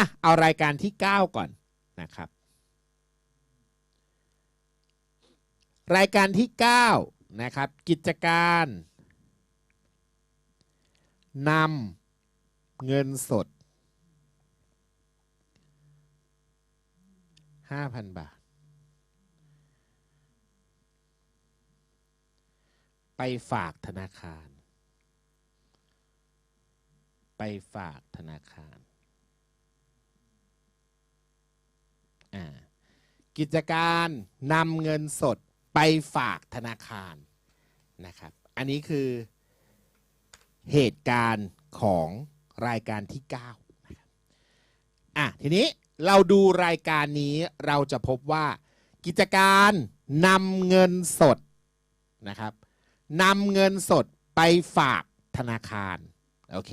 ะเอารายการที่ 9 ก่อนนะครับ รายการที่ 9 นะครับ กิจการนำเงินสด 5,000 บาท ไปฝากธนาคาร ไปฝากธนาคารอ่า กิจการนำเงินสดไปฝากธนาคารนะครับ อันนี้คือเหตุการณ์ของรายการที่9นะครับอะทีนี้เราดูรายการนี้เราจะพบว่า กิจการนำเงินสดนะครับนำเงินสดไปฝากธนาคารโอเค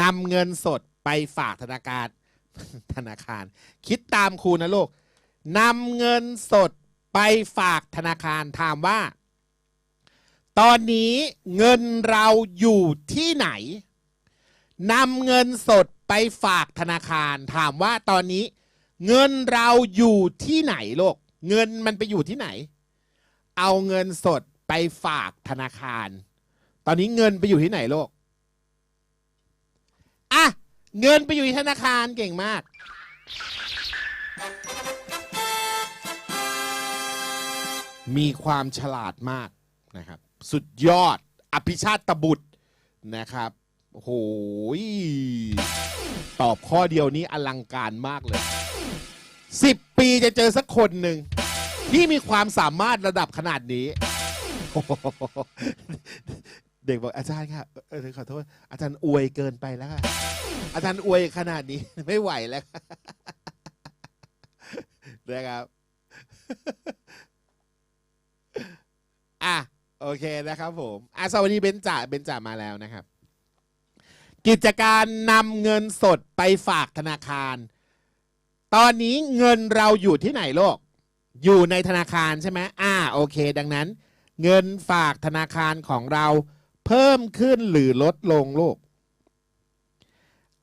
นำเงินสดไปฝากธนาคาร ธนาคาร คิดตามครูนะลูกนำเงินสดไปฝากธนาคารถามว่า ตอนนี้เงินเราอยู่ที่ไหนนำเงินสดไปฝากธนาคาร ถามว่าตอนนี้ เงินเราอยู่ที่ไหนลูกเงินมันไปอยู่ที่ไหน เอาเงินสดไปฝากธนาคาร ตอนนี้เงินไปอยู่ที่ไหนลูกอะ เงินไปอยู่ที่ธนาคารเก่งมาก มีความฉลาดมากนะครับ สุดยอดอภิชาติบุตรนะครับโอ้โหยตอบข้อเดียวนี้อลังการมากเลยสิบปีจะเจอสักคนหนึ่ง ที่มีความสามารถระดับขนาดนี้ เด็กบอกอาจารย์ค่ะเออขอโทษอาจารย์อวยเกินไปแล้วค่ะอาจารย์อวยขนาดนี้ไม่ไหวแล้วนะครับอะโอเคนะครับผมอะสวัสดีเบนจ่าเบนจ่ามาแล้วนะครับ กิจการนำเงินสดไปฝากธนาคาร ตอนนี้เงินเราอยู่ที่ไหนโลก อยู่ในธนาคารใช่ไหมอ่าโอเค ดังนั้น เงินฝากธนาคารของเรา เพิ่มขึ้นหรือลดลงลูก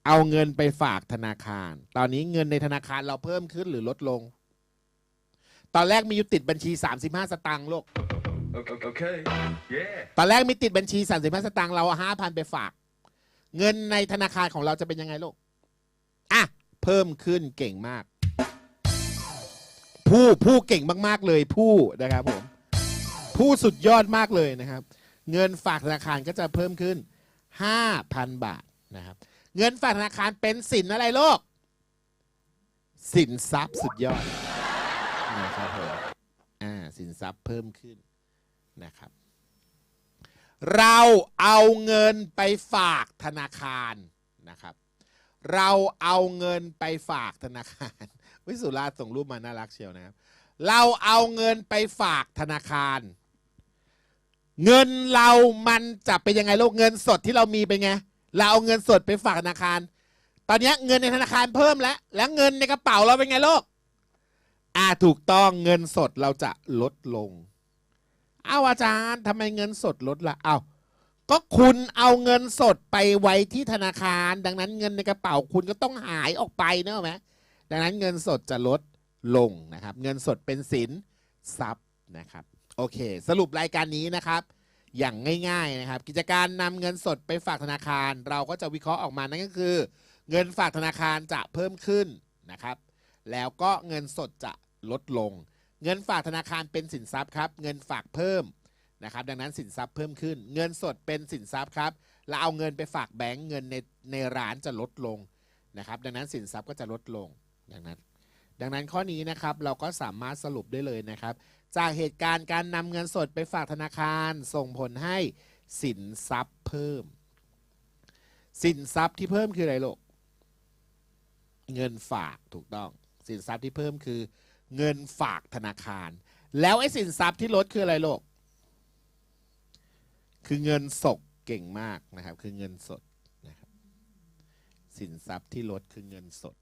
เอาเงินไปฝากธนาคาร ตอนนี้เงินในธนาคารเราเพิ่มขึ้นหรือลดลง ตอนแรกมีอยู่ติดบัญชี 35 สตางค์ลูก Okay. okay. Yeah. ตอนแรกมีติดบัญชี 35 สตางค์เราห้าพันไปฝาก เงินในธนาคารของเราจะเป็นยังไงลูก อะ เพิ่มขึ้นเก่งมาก ผู้ผู้เก่งมาก ๆ เลยผู้นะครับผม ผู้สุดยอดมากเลยนะครับ เงินฝากธนาคารก็จะเพิ่มขึ้น 5,000 บาทนะครับ เงินฝากธนาคารเป็นสินอะไรโลก สินทรัพย์สุดยอดนะครับผมอ่าสินทรัพย์เพิ่มขึ้นนะครับ เราเอาเงินไปฝากธนาคารนะครับ เราเอาเงินไปฝากธนาคารวิสุราส่งรูปมาน่ารักเชียวนะครับ เราเอาเงินไปฝากธนาคาร เงินเรามันจะเป็นยังไงโลกเงินสดที่เรามีเป็นไง เราเอาเงินสดไปฝากธนาคาร ตอนนี้เงินในธนาคารเพิ่มแล้ว แล้วเงินในกระเป๋าเราเป็นไงโลก อ่าถูกต้องเงินสดเราจะลดลง เอาอาจารย์ทำไมเงินสดลดละเอาก็คุณเอาเงินสดไปไว้ที่ธนาคาร ดังนั้นเงินในกระเป๋าคุณก็ต้องหายออกไปเนอะไหมดังนั้นเงินสดจะลดลงนะครับ เงินสดเป็นสินทรัพย์นะครับ โอเค สรุปรายการนี้นะครับ อย่างง่ายๆนะครับ กิจการนำเงินสดไปฝากธนาคาร เราก็จะวิเคราะห์ออกมานั่นก็คือ เงินฝากธนาคารจะเพิ่มขึ้นนะครับ แล้วก็เงินสดจะลดลง เงินฝากธนาคารเป็นสินทรัพย์ครับ เงินฝากเพิ่มนะครับ ดังนั้นสินทรัพย์เพิ่มขึ้น เงินสดเป็นสินทรัพย์ครับเราเอาเงินไปฝากแบงก์เงินในในร้านจะลดลงนะครับ ดังนั้นสินทรัพย์ก็จะลดลงดังนั้น ดังนั้นข้อนี้นะครับเราก็สามารถสรุปได้เลยนะครับ จากเหตุการณ์การนำเงินสดไปฝากธนาคาร ส่งผลให้สินทรัพย์เพิ่ม สินทรัพย์ที่เพิ่มคืออะไรลูกเงินฝากถูกต้อง สินทรัพย์ที่เพิ่มคือ เงินฝากธนาคาร แล้วไอ้สินทรัพย์ที่ลดคืออะไรลูกคือเงินสดเก่งมากนะครับ คือเงินสดนะครับสินทรัพย์ที่ลดคือเงินสด